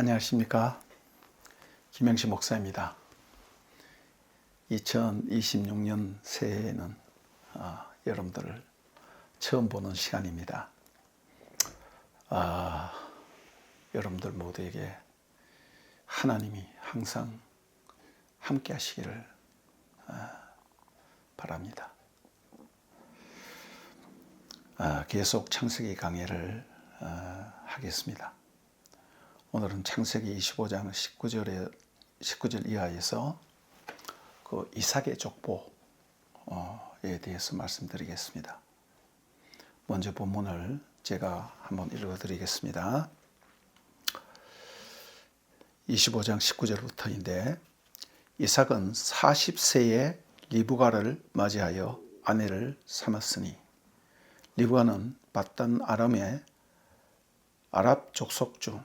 안녕하십니까. 김영시 목사입니다. 2026년 새해에는 아, 여러분들을 처음 보는 시간입니다. 아, 여러분들 모두에게 하나님이 항상 함께 하시기를 아, 바랍니다. 아, 계속 창세기 강해를 아, 하겠습니다. 오늘은 창세기 25장 19절에 19절 이하에서 그 이삭의 족보에 대해서 말씀드리겠습니다. 먼저 본문을 제가 한번 읽어드리겠습니다. 25장 19절부터인데 이삭은 40세에 리브가를 맞이하여 아내를 삼았으니 리브가는 바단 아람의 아랍 족속 중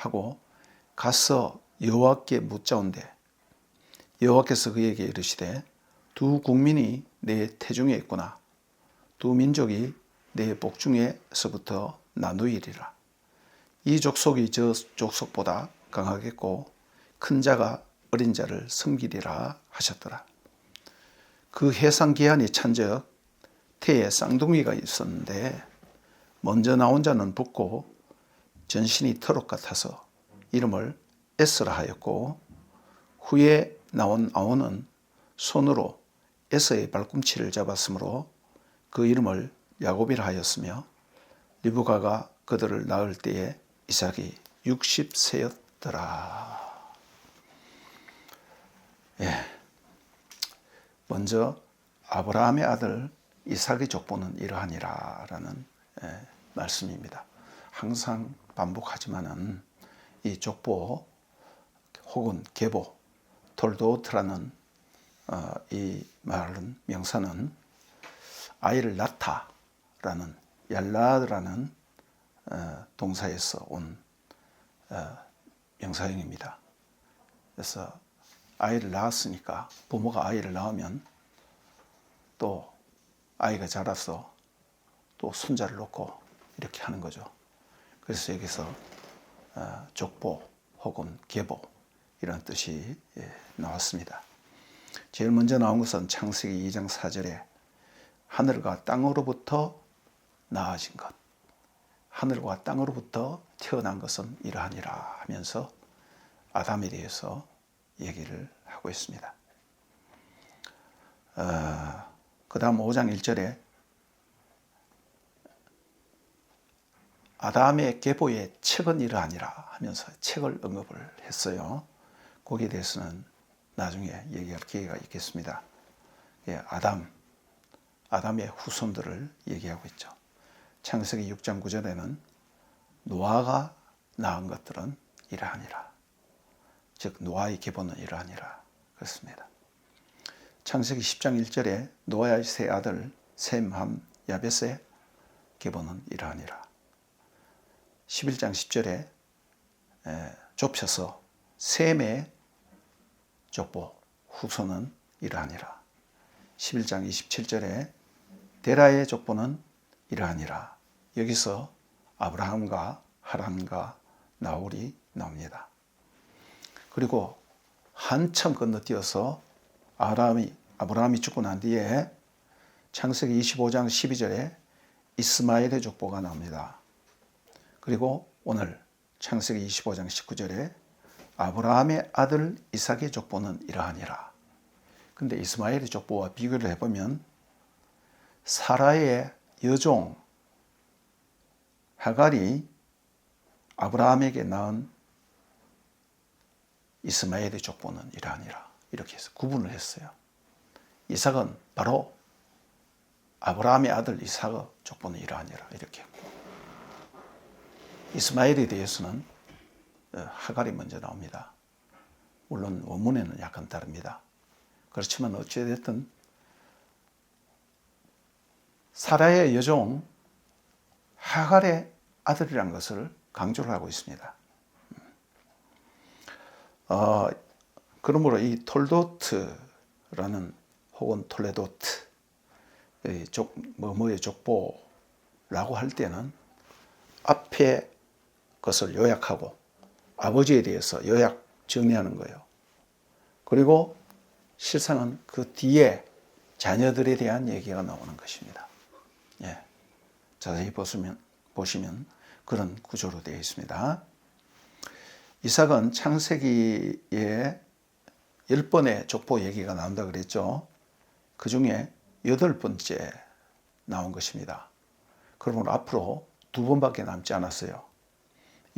하고 가서 여호와께 묻자온대. 여호와께서 그에게 이르시되 두 국민이 내 태중에 있구나. 두 민족이 내 복중에서부터 나누이리라. 이 족속이 저 족속보다 강하겠고 큰 자가 어린 자를 섬기리라 하셨더라. 그 해상 기한이 찬적 태에 쌍둥이가 있었는데 먼저 나온 자는 붓고 전신이 터록 같아서 이름을 에스라 하였고 후에 나온 아오는 손으로 에서의 발꿈치를 잡았으므로 그 이름을 야곱이라 하였으며 리브가가 그들을 낳을 때에 이삭이 60세였더라. 예. 먼저 아브라함의 아들 이삭의 족보는 이러하니라라는 예, 말씀입니다. 항상 반복하지만은 이 족보 혹은 계보 톨도트라는 어, 이 말은 명사는 아이를 낳다라는 얄라드라는 어, 동사에서 온 어, 명사형입니다. 그래서 아이를 낳았으니까 부모가 아이를 낳으면 또 아이가 자라서 또 손자를 놓고 이렇게 하는 거죠. 그래서 여기서 어, 족보 혹은 계보 이런 뜻이 예, 나왔습니다. 제일 먼저 나온 것은 창세기 2장 4절에 하늘과 땅으로부터 나아진 것, 하늘과 땅으로부터 태어난 것은 이러하니라 하면서 아담에 대해서 얘기를 하고 있습니다. 어, 그 다음 5장 1절에 아담의 계보의 책은 이러하니라 하면서 책을 언급을 했어요. 거기에 대해서는 나중에 얘기할 기회가 있겠습니다. 예, 아담, 아담의 후손들을 얘기하고 있죠. 창세기 6장 9절에는 노아가 낳은 것들은 이러하니라. 즉 노아의 계보는 이러하니라. 그렇습니다. 창세기 10장 1절에 노아의 세 아들 셈, 함, 야벳의 계보는 이러하니라. 11장 10절에 좁혀서 셈의 족보 후손은 이러하니라. 11장 27절에 데라의 족보는 이러하니라. 여기서 아브라함과 하란과 나홀이 나옵니다. 그리고 한참 건너뛰어서 아브라함이, 아브라함이 죽고 난 뒤에 창세기 25장 12절에 이스마엘의 족보가 나옵니다. 그리고 오늘 창세기 25장 19절에 아브라함의 아들 이삭의 족보는 이러하니라. 근데 이스마엘의 족보와 비교를 해보면 사라의 여종 하갈이 아브라함에게 낳은 이스마엘의 족보는 이러하니라. 이렇게 해서 구분을 했어요. 이삭은 바로 아브라함의 아들 이삭의 족보는 이러하니라. 이렇게. 이스마엘에 대해서는 어, 하갈이 먼저 나옵니다. 물론 원문에는 약간 다릅니다. 그렇지만 어찌됐든 사라의 여종 하갈의 아들이란 것을 강조를 하고 있습니다. 어, 그러므로 이 톨도트라는 혹은 톨레도트 뭐뭐의 족보라고 할 때는 앞에 것을 요약하고 아버지에 대해서 요약 정리하는 거예요. 그리고 실상은 그 뒤에 자녀들에 대한 얘기가 나오는 것입니다. 예. 자세히 보시면, 보시면 그런 구조로 되어 있습니다. 이삭은 창세기에 열 번의 족보 얘기가 나온다 그랬죠. 그 중에 여덟 번째 나온 것입니다. 그러므로 앞으로 두 번밖에 남지 않았어요.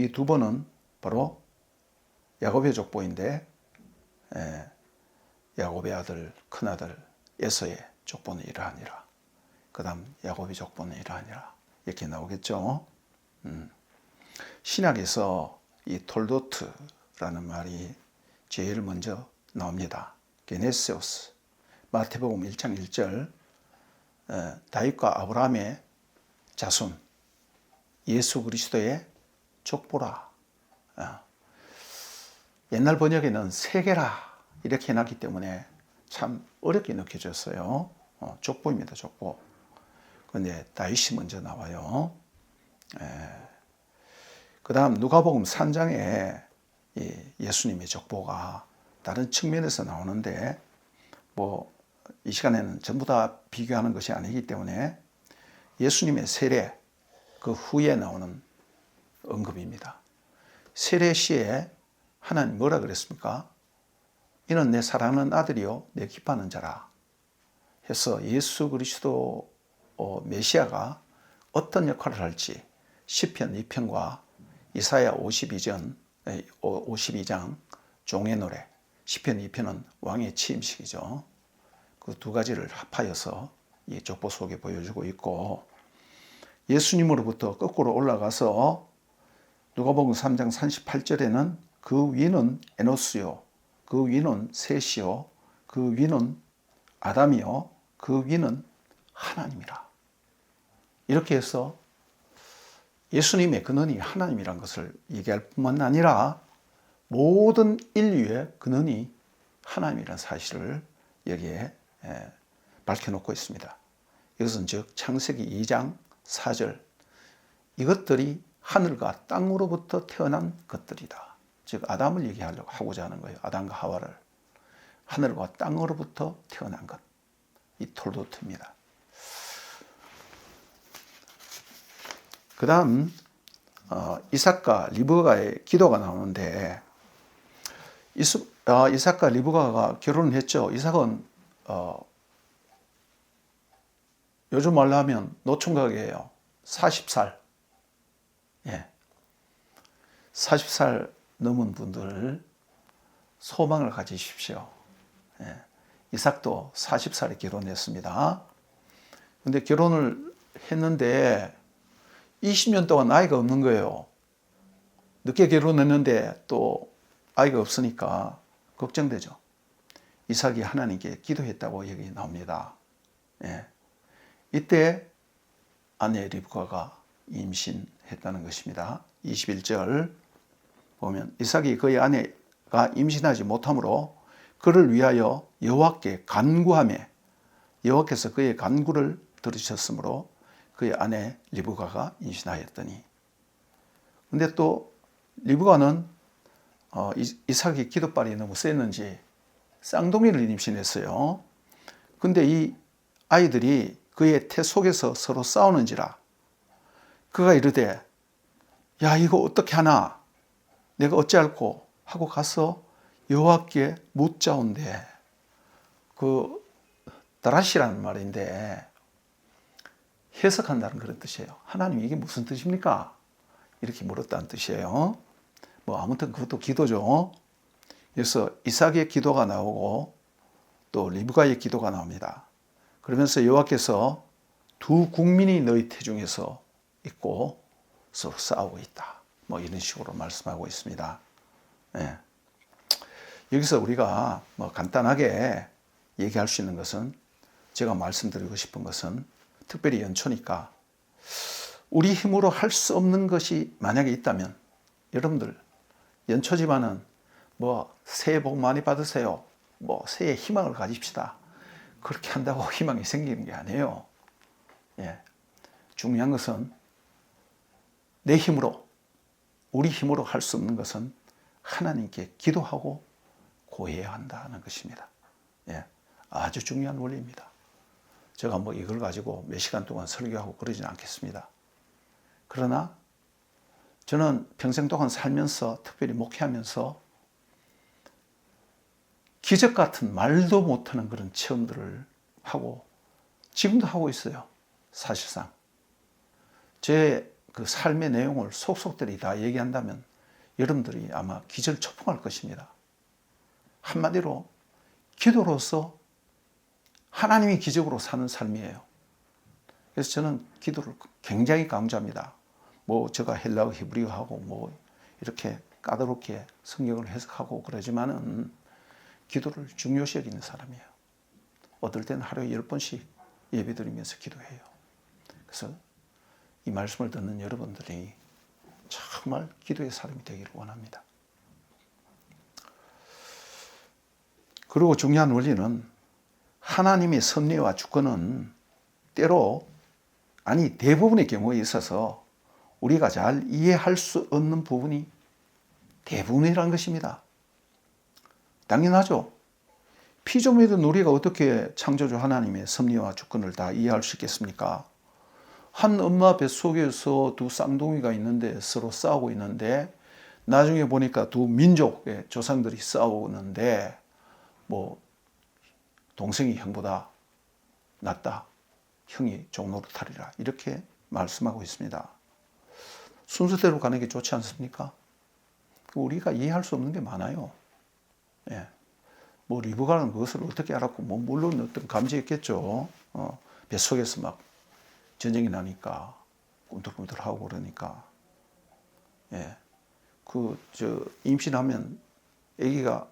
이 두 번은 바로 야곱의 족보인데 예, 야곱의 아들 큰 아들 에서의 족보는 이러하니라. 그 다음 야곱의 족보는 이러하니라. 이렇게 나오겠죠. 음. 신약에서 이 톨도트라는 말이 제일 먼저 나옵니다. 게네세오스. 마태복음 1장 1절 어, 다윗과 아브라함의 자손 예수 그리스도의 족보라. 어. 옛날 번역에는 세계라 이렇게 해놨기 때문에 참 어렵게 느껴졌어요. 어, 족보입니다, 족보. 근데 다윗이 먼저 나와요. 그 다음 누가복음 3장에 예수님의 족보가 다른 측면에서 나오는데 뭐 이 시간에는 전부 다 비교하는 것이 아니기 때문에 예수님의 세례 그 후에 나오는 언급입니다. 세례 시에 하나님 뭐라 그랬습니까? 이는 내 사랑하는 아들이요 내 기뻐하는 자라 해서 예수 그리스도 어, 메시아가 어떤 역할을 할지 시편 2편과 이사야 52전 52장 종의 노래 시편 2편은 왕의 취임식이죠. 그 두 가지를 합하여서 이 족보 속에 보여주고 있고 예수님으로부터 거꾸로 올라가서 누가복음 3장 38절에는 그 위는 에노스요 그 위는 셋이요 그 위는 아담이요 그 위는 하나님이라 이렇게 해서 예수님의 근원이 하나님이란 것을 얘기할 뿐만 아니라 모든 인류의 근원이 하나님이라는 사실을 여기에 밝혀놓고 있습니다. 이것은 즉 창세기 2장 4절 이것들이 하늘과 땅으로부터 태어난 것들이다. 즉 아담을 얘기하려고 하고자 하는 거예요. 아담과 하와를 하늘과 땅으로부터 태어난 것. 이 톨도트입니다. 그 다음 어, 이삭과 리브가의 기도가 나오는데 이스, 어, 이삭과 리브가가 결혼을 했죠. 이삭은 어, 요즘 말로 하면 노총각이에요. 40살. 예. 40살 넘은 분들 소망을 가지십시오. 예. 이삭도 40살에 결혼했습니다. 근데 결혼을 했는데 20년 동안 아이가 없는 거예요. 늦게 결혼했는데 또 아이가 없으니까 걱정되죠. 이삭이 하나님께 기도했다고 여기 나옵니다. 예. 이때 아내 리브가가 임신했다는 것입니다. 21절 보면 이삭이 그의 아내가 임신하지 못하므로 그를 위하여 여호와께 간구하며 여호와께서 그의 간구를 들으셨으므로 그의 아내 리브가가 임신하였더니 근데 또 리브가는 어, 이삭의 기도빨이 너무 셌는지 쌍둥이를 임신했어요. 근데 이 아이들이 그의 태 속에서 서로 싸우는지라 그가 이르되 야 이거 어떻게 하나 내가 어찌할꼬 하고 가서 여호와께 묻자온데 그 다라시라는 말인데 해석한다는 그런 뜻이에요. 하나님 이게 무슨 뜻입니까? 이렇게 물었다는 뜻이에요. 뭐 아무튼 그것도 기도죠. 그래서 이삭의 기도가 나오고 또 리브가의 기도가 나옵니다. 그러면서 여호와께서 두 국민이 너희 태중에서 있고 서로 싸우고 있다. 뭐 이런 식으로 말씀하고 있습니다. 예. 여기서 우리가 뭐 간단하게 얘기할 수 있는 것은 제가 말씀드리고 싶은 것은 특별히 연초니까 우리 힘으로 할 수 없는 것이 만약에 있다면 여러분들 연초 지만은 뭐 새해 복 많이 받으세요. 뭐 새해 희망을 가집시다. 그렇게 한다고 희망이 생기는 게 아니에요. 예. 중요한 것은 내 힘으로 우리 힘으로 할 수 없는 것은 하나님께 기도하고 고해야 한다는 것입니다. 예. 아주 중요한 원리입니다. 제가 뭐 이걸 가지고 몇 시간 동안 설교하고 그러지는 않겠습니다. 그러나 저는 평생 동안 살면서 특별히 목회하면서 기적 같은 말도 못하는 그런 체험들을 하고 지금도 하고 있어요. 사실상 제 그 삶의 내용을 속속들이 다 얘기한다면 여러분들이 아마 기절 초풍할 것입니다. 한마디로 기도로서 하나님이 기적으로 사는 삶이에요. 그래서 저는 기도를 굉장히 강조합니다. 뭐 제가 헬라어 히브리어하고 뭐 이렇게 까다롭게 성경을 해석하고 그러지만은 기도를 중요시 여기는 사람이에요. 어떨 때는 하루에 열 번씩 예배드리면서 기도해요. 그래서 이 말씀을 듣는 여러분들이 정말 기도의 사람이 되기를 원합니다. 그리고 중요한 원리는 하나님의 섭리와 주권은 때로 아니 대부분의 경우에 있어서 우리가 잘 이해할 수 없는 부분이 대부분이라는 것입니다. 당연하죠. 피조물된 우리가 어떻게 창조주 하나님의 섭리와 주권을 다 이해할 수 있겠습니까? 한 엄마 뱃속에서 두 쌍둥이가 있는데 서로 싸우고 있는데 나중에 보니까 두 민족의 조상들이 싸우는데 뭐 동생이 형보다 낫다. 형이 종로로 타리라. 이렇게 말씀하고 있습니다. 순서대로 가는 게 좋지 않습니까? 우리가 이해할 수 없는 게 많아요. 예. 뭐 리브가는 그것을 어떻게 알았고, 뭐 물론 어떤 감지했겠죠. 어, 뱃속에서 막 전쟁이 나니까 꿈틀꿈틀하고 그러니까. 예. 그, 저, 임신하면 아기가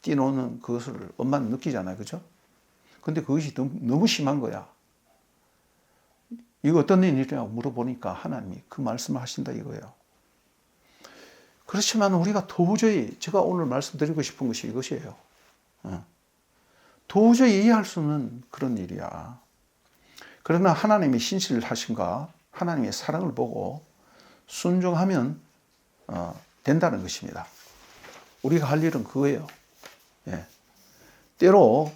뛰노는 그것을 엄마는 느끼잖아요. 그죠? 근데 그것이 너무, 너무 심한 거야. 이거 어떤 일이냐고 물어보니까 하나님이 그 말씀을 하신다 이거예요. 그렇지만 우리가 도저히 제가 오늘 말씀드리고 싶은 것이 이것이에요. 어. 도저히 이해할 수 없는 그런 일이야. 그러나 하나님의 신실을 하신가 하나님의 사랑을 보고 순종하면 어, 된다는 것입니다. 우리가 할 일은 그거예요. 예. 때로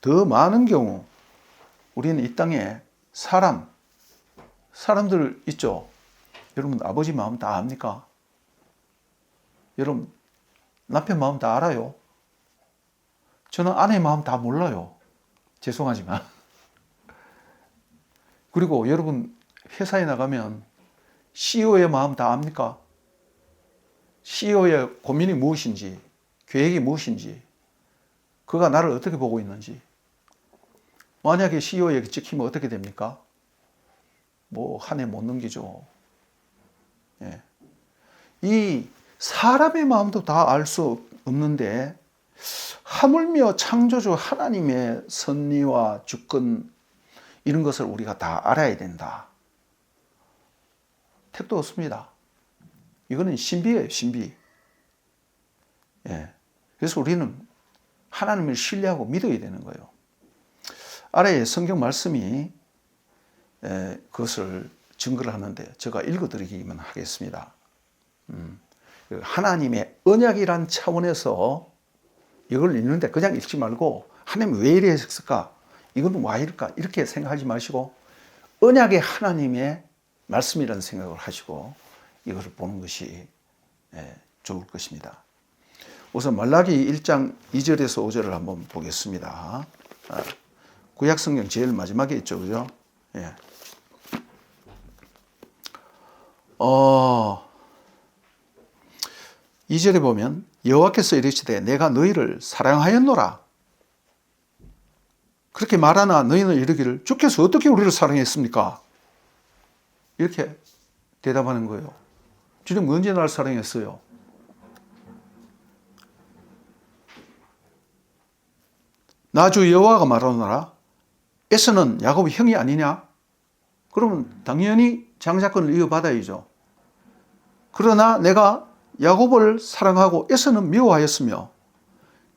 더 많은 경우 우리는 이 땅에 사람, 사람들 있죠. 여러분 아버지 마음 다 압니까? 여러분 남편 마음 다 알아요. 저는 아내 마음 다 몰라요. 죄송하지만. 그리고 여러분 회사에 나가면 CEO의 마음 다 압니까? CEO의 고민이 무엇인지, 계획이 무엇인지, 그가 나를 어떻게 보고 있는지. 만약에 CEO에게 찍히면 어떻게 됩니까? 뭐, 한 해 못 넘기죠. 예. 이 사람의 마음도 다 알 수 없는데, 하물며 창조주 하나님의 섭리와 주권, 이런 것을 우리가 다 알아야 된다. 택도 없습니다. 이거는 신비예요, 신비. 예. 그래서 우리는 하나님을 신뢰하고 믿어야 되는 거예요. 아래에 성경 말씀이 그것을 증거를 하는데 제가 읽어드리기만 하겠습니다. 음, 그 하나님의 언약이란 차원에서 이걸 읽는데 그냥 읽지 말고 하나님 왜 이래 했을까? 이건 와 이럴까? 이렇게 생각하지 마시고 언약의 하나님의 말씀이라는 생각을 하시고 이것을 보는 것이 좋을 것입니다. 우선 말라기 1장 2절에서 5절을 한번 보겠습니다. 아, 구약 성경 제일 마지막에 있죠. 그죠? 예. 어, 2절에 보면 여호와께서 이르시되 내가 너희를 사랑하였노라. 그렇게 말하나 너희는 이르기를 주께서 어떻게 우리를 사랑했습니까? 이렇게 대답하는 거예요. 주님 언제 날 사랑했어요? 나주 여호와가 말하노라 에서는 야곱의 형이 아니냐? 그러면 당연히 장자권을 이어받아야죠. 그러나 내가 야곱을 사랑하고 에서는 미워하였으며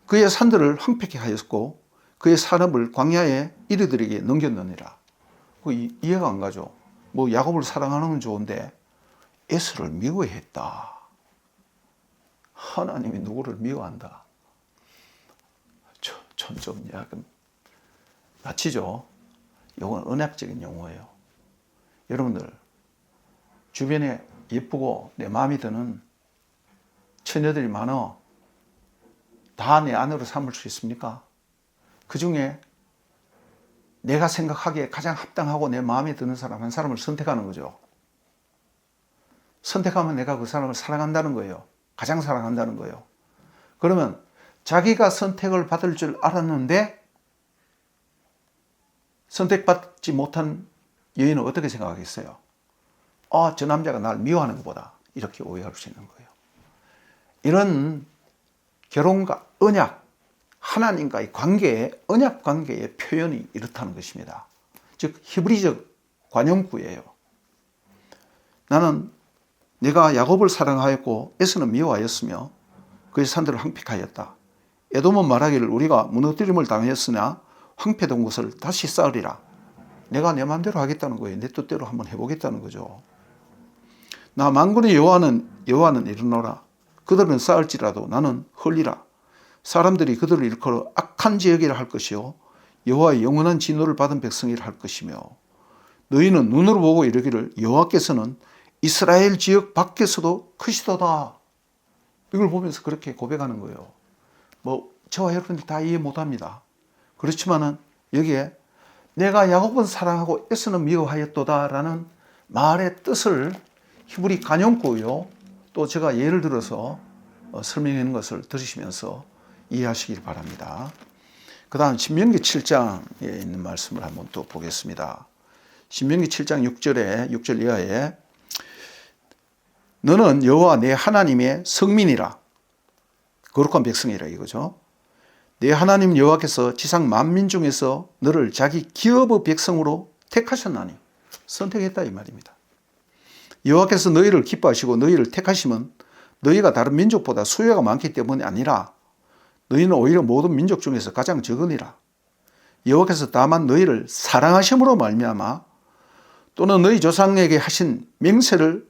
그의 산들을 황폐케 하였고 그의 산업을 광야에 이르들에게 넘겼느니라. 그 이해가 안 가죠. 뭐 야곱을 사랑하는 건 좋은데 에서를 미워했다. 하나님이 누구를 미워한다. 전좀 약간 마치죠. 이건 언약적인 용어예요. 여러분들 주변에 예쁘고 내 마음이 드는 처녀들이 많어. 다 내 안으로 삼을 수 있습니까? 그 중에 내가 생각하기에 가장 합당하고 내 마음에 드는 사람 한 사람을 선택하는 거죠. 선택하면 내가 그 사람을 사랑한다는 거예요. 가장 사랑한다는 거예요. 그러면 자기가 선택을 받을 줄 알았는데 선택받지 못한 여인은 어떻게 생각하겠어요? 아, 저 남자가 날 미워하는 것보다 이렇게 오해할 수 있는 거예요. 이런 결혼과 언약, 하나님과의 관계의 언약 관계의 표현이 이렇다는 것입니다. 즉 히브리적 관용구예요. 나는 내가 야곱을 사랑하였고 에서는 미워하였으며 그의 산들을 황폐하였다. 에돔은 말하기를 우리가 무너뜨림을 당했으나 황폐된 곳을 다시 쌓으리라. 내가 내 마음대로 하겠다는 거예요. 내 뜻대로 한번 해보겠다는 거죠. 나 만군의 여호와는 여호와는 이르노라. 그들은 쌓을지라도 나는 헐리라. 사람들이 그들을 일컬어 악한 지역이라 할 것이요 여호와의 영원한 진노를 받은 백성이라 할 것이며 너희는 눈으로 보고 이르기를 여호와께서는 이스라엘 지역 밖에서도 크시도다. 이걸 보면서 그렇게 고백하는 거예요. 뭐 저와 여러분들 다 이해 못합니다. 그렇지만은 여기에 내가 야곱은 사랑하고 에서는 미워하였도다라는 말의 뜻을 히브리 간용구요. 또 제가 예를 들어서 어, 설명하는 것을 들으시면서 이해하시길 바랍니다. 그 다음 신명기 7장에 있는 말씀을 한번 또 보겠습니다. 신명기 7장 6절에 6절 이하에 너는 여호와 내 하나님의 성민이라 거룩한 백성이라 이거죠. 내 하나님 여호와께서 지상 만민 중에서 너를 자기 기업의 백성으로 택하셨나니 선택했다 이 말입니다. 여호와께서 너희를 기뻐하시고 너희를 택하시면 너희가 다른 민족보다 수요가 많기 때문이 아니라 너희는 오히려 모든 민족 중에서 가장 적으니라. 여호와께서 다만 너희를 사랑하심으로 말미암아 또는 너희 조상에게 하신 맹세를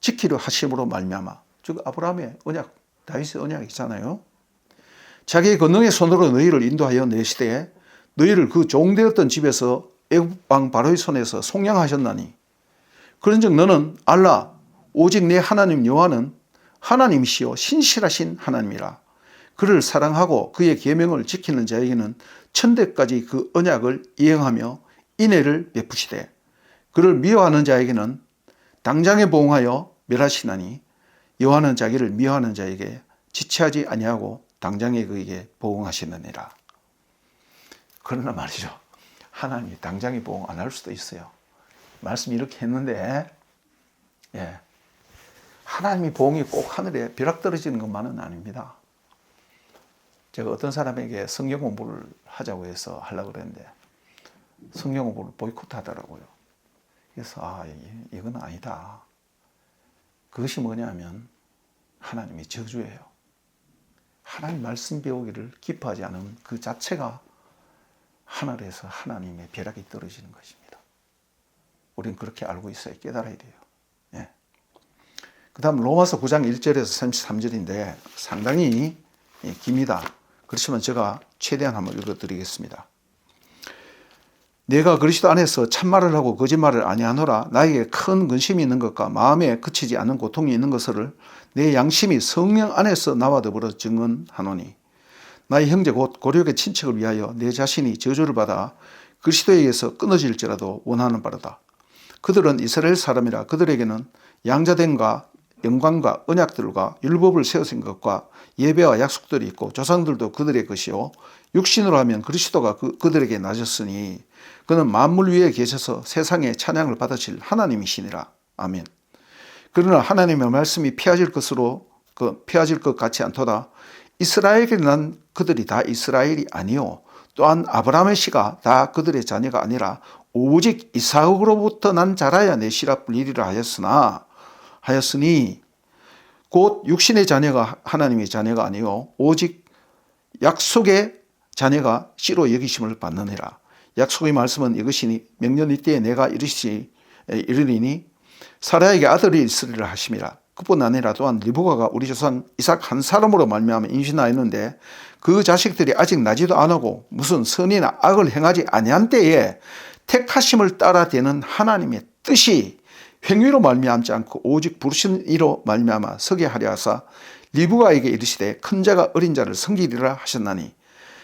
지키려 하심으로 말미암아 즉 아브라함의 언약 다윗의 언약이잖아요. 자기의 권능의 손으로 너희를 인도하여 내시되 너희를 그 종되었던 집에서 애국방 바로의 손에서 속량하셨나니 그런즉 너는 알라 오직 내 하나님 여호와는 하나님이시요 신실하신 하나님이라 그를 사랑하고 그의 계명을 지키는 자에게는 천대까지 그 언약을 이행하며 인애를 베푸시되 그를 미워하는 자에게는 당장에 보응하여 멸하시나니 여호와는 자기를 미워하는 자에게 지체하지 아니하고 당장에 그에게 보응하시느니라. 그러나 말이죠. 하나님이 당장에 보응 안 할 수도 있어요. 말씀 이렇게 했는데, 예. 하나님이 보응이 꼭 하늘에 벼락 떨어지는 것만은 아닙니다. 제가 어떤 사람에게 성경 공부를 하자고 해서 하려고 그랬는데, 성경 공부를 보이콧 하더라고요. 그래서, 아, 이건 아니다. 그것이 뭐냐면, 하나님의 저주예요. 하나님 말씀 배우기를 기뻐하지 않은 그 자체가 하늘에서 하나님의 벼락이 떨어지는 것입니다. 우리는 그렇게 알고 있어야 깨달아야 돼요. 예. 그 다음 로마서 9장 1절에서 33절인데 상당히 예, 깁니다. 그렇지만 제가 최대한 한번 읽어드리겠습니다. 내가 그리스도 안에서 참말을 하고 거짓말을 아니하노라 나에게 큰 근심이 있는 것과 마음에 그치지 않는 고통이 있는 것을 내 양심이 성령 안에서 나와 더불어 증언하노니 나의 형제 곧 고력의 친척을 위하여 내 자신이 저주를 받아 그리스도에게서 끊어질지라도 원하는 바로다. 그들은 이스라엘 사람이라 그들에게는 양자됨과 영광과 언약들과 율법을 세우신 것과 예배와 약속들이 있고 조상들도 그들의 것이요 육신으로 하면 그리스도가 그, 그들에게 나셨으니 그는 만물 위에 계셔서 세상의 찬양을 받으실 하나님이시니라. 아멘. 그러나 하나님의 말씀이 피하질 것으로 그 피하질 것 같지 않도다. 이스라엘에 난 그들이 다 이스라엘이 아니요. 또한 아브라함의 씨가 다 그들의 자녀가 아니라 오직 이삭으로부터 난 자라야 내 씨라 불리리라 하였으나 하였으니 곧 육신의 자녀가 하나님의 자녀가 아니요 오직 약속의 자녀가 씨로 여기심을 받느니라. 약속의 말씀은 이것이니 명년 이때에 내가 이르시 이르리니 사라에게 아들이 있으리라 하심이라. 그뿐 아니라 또한 리브가가 우리 조상 이삭 한 사람으로 말미암아 임신하였는데 그 자식들이 아직 나지도 않고 무슨 선이나 악을 행하지 아니한 때에 택하심을 따라 되는 하나님의 뜻이 행위로 말미암지 않고 오직 부르신 이로 말미암아 서게 하려 하사 리브가에게 이르시되 큰 자가 어린 자를 섬기리라 하셨나니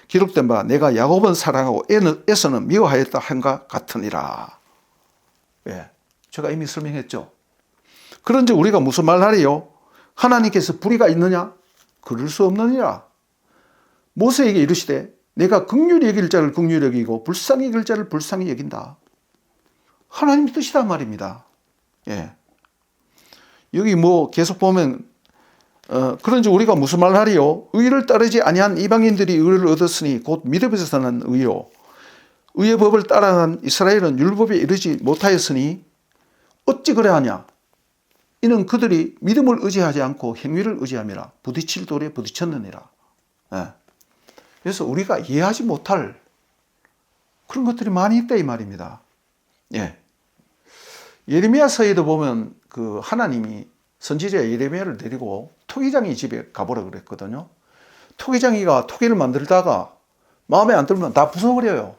기록된 바 내가 야곱은 사랑하고 에서는 미워하였다 한가 같으니라. 예, 제가 이미 설명했죠. 그런즉 우리가 무슨 말 하래요? 하나님께서 불의가 있느냐? 그럴 수 없느니라. 모세에게 이르시되 내가 극률히 여길 자를 극률히 여기고 불쌍히 여길 자를 불쌍히 여긴다. 하나님 뜻이란 말입니다. 예. 여기 뭐 계속 보면 어, 그런즉 우리가 무슨 말 하리요? 의를 따르지 아니한 이방인들이 의를 얻었으니 곧 믿음에서 난 의요. 의의 법을 따라간 이스라엘은 율법에 이르지 못하였으니 어찌 그래 하냐? 이는 그들이 믿음을 의지하지 않고 행위를 의지함이라 부딪힐 돌에 부딪혔느니라. 예. 그래서 우리가 이해하지 못할 그런 것들이 많이 있다 이 말입니다. 예. 예레미야서에도 보면 그 하나님이 선지자 예레미야를 데리고 토기장이 집에 가보라 그랬거든요. 토기장이가 토기를 만들다가 마음에 안 들면 다 부숴버려요.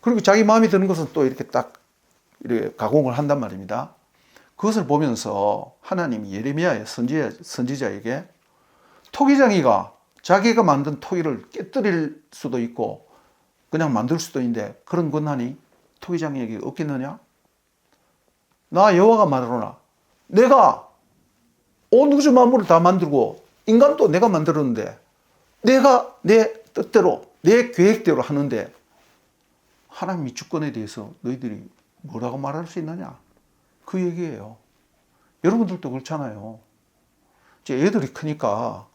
그리고 자기 마음에 드는 것은 또 이렇게 딱 이렇게 가공을 한단 말입니다. 그것을 보면서 하나님이 예레미야의 선지자, 선지자에게 토기장이가 자기가 만든 토기를 깨뜨릴 수도 있고 그냥 만들 수도 있는데 그런 권한이 토기장에게 없겠느냐? 나 여호와가 말하노라. 내가 온 우주 만물을 다 만들고 인간도 내가 만들었는데 내가 내 뜻대로 내 계획대로 하는데 하나님이 주권에 대해서 너희들이 뭐라고 말할 수 있느냐? 그 얘기예요. 여러분들도 그렇잖아요. 이제 애들이 크니까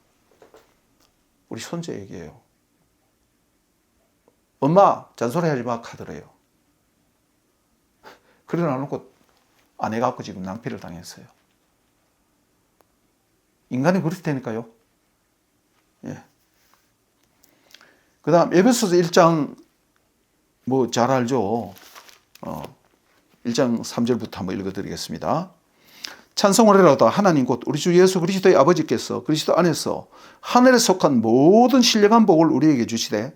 우리 손자 얘기예요. 엄마 잔소리 하지 마 카더래요. 그래 놔놓고 아내 갖고 지금 낭피를 당했어요. 인간이 그렇다니까요. 예. 그 다음 에베소서 1장 뭐 잘 알죠. 어, 1장 3절부터 한번 읽어드리겠습니다. 찬송을 해라다 하나님 곧 우리 주 예수 그리스도의 아버지께서 그리스도 안에서 하늘에 속한 모든 신령한 복을 우리에게 주시되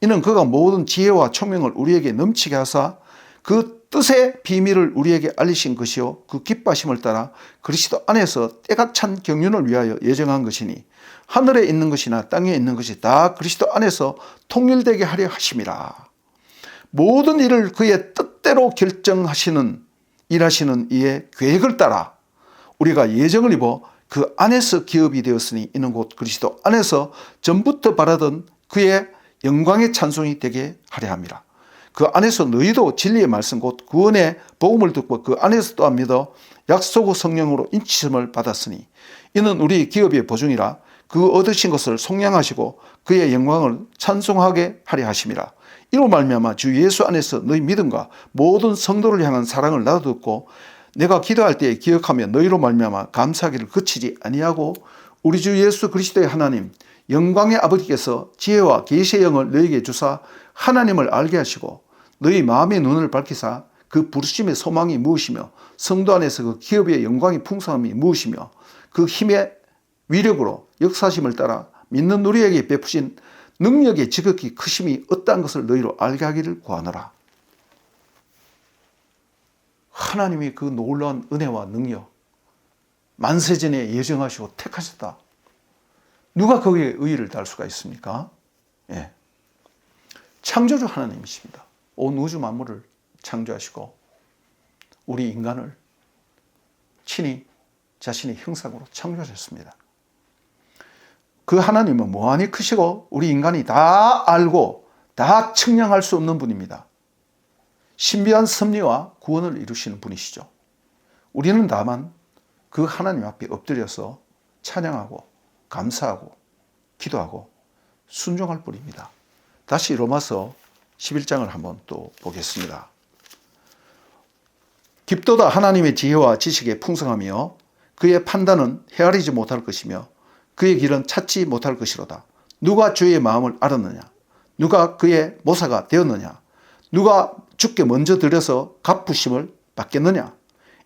이는 그가 모든 지혜와 총명을 우리에게 넘치게 하사 그 뜻의 비밀을 우리에게 알리신 것이요 그 기뻐하심을 따라 그리스도 안에서 때가 찬 경륜을 위하여 예정한 것이니 하늘에 있는 것이나 땅에 있는 것이 다 그리스도 안에서 통일되게 하려 하심이라. 모든 일을 그의 뜻대로 결정하시는 일하시는 이의 계획을 따라 우리가 예정을 입어 그 안에서 기업이 되었으니 이는 곧 그리스도 안에서 전부터 바라던 그의 영광의 찬송이 되게 하려 함이라. 그 안에서 너희도 진리의 말씀 곧 구원의 복음을 듣고 그 안에서 또한 믿어 약속의 성령으로 인치심을 받았으니 이는 우리 기업의 보증이라 그 얻으신 것을 속량하시고 그의 영광을 찬송하게 하려 하심이라. 이로 말미암아 주 예수 안에서 너희 믿음과 모든 성도를 향한 사랑을 나도 듣고 내가 기도할 때에 기억하며 너희로 말미암아 감사하기를 그치지 아니하고 우리 주 예수 그리스도의 하나님 영광의 아버지께서 지혜와 계시의 영을 너희에게 주사 하나님을 알게 하시고 너희 마음의 눈을 밝히사 그 부르심의 소망이 무엇이며 성도 안에서 그 기업의 영광의 풍성함이 무엇이며 그 힘의 위력으로 역사심을 따라 믿는 우리에게 베푸신 능력의 지극히 크심이 어떠한 것을 너희로 알게 하기를 구하노라. 하나님이 그 놀라운 은혜와 능력, 만세전에 예정하시고 택하셨다. 누가 거기에 의의를 달 수가 있습니까? 예. 창조주 하나님이십니다. 온 우주 만물을 창조하시고 우리 인간을 친히 자신의 형상으로 창조하셨습니다. 그 하나님은 무한히 크시고 우리 인간이 다 알고 다 측량할 수 없는 분입니다. 신비한 섭리와 구원을 이루시는 분이시죠. 우리는 다만 그 하나님 앞에 엎드려서 찬양하고 감사하고 기도하고 순종할 뿐입니다. 다시 로마서 11장을 한번 또 보겠습니다. 깊도다 하나님의 지혜와 지식에 풍성하며 그의 판단은 헤아리지 못할 것이며 그의 길은 찾지 못할 것이로다. 누가 주의 마음을 알았느냐? 누가 그의 모사가 되었느냐? 누가 주께 먼저 들여서 갚으심을 받겠느냐?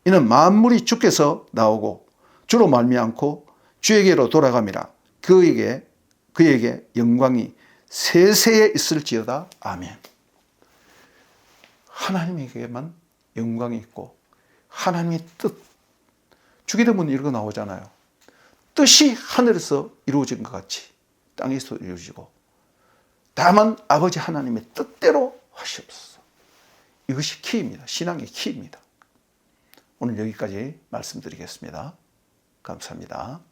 이는 만물이 주께서 나오고 주로 말미암고 주에게로 돌아감이라. 그에게 그에게 영광이 세세에 있을지어다. 아멘. 하나님에게만 영광이 있고 하나님의 뜻 주기도문 거 나오잖아요. 뜻이 하늘에서 이루어진 것 같이 땅에서 이루어지고 다만 아버지 하나님의 뜻대로 하시옵소서. 이것이 키입니다. 신앙의 키입니다. 오늘 여기까지 말씀드리겠습니다. 감사합니다.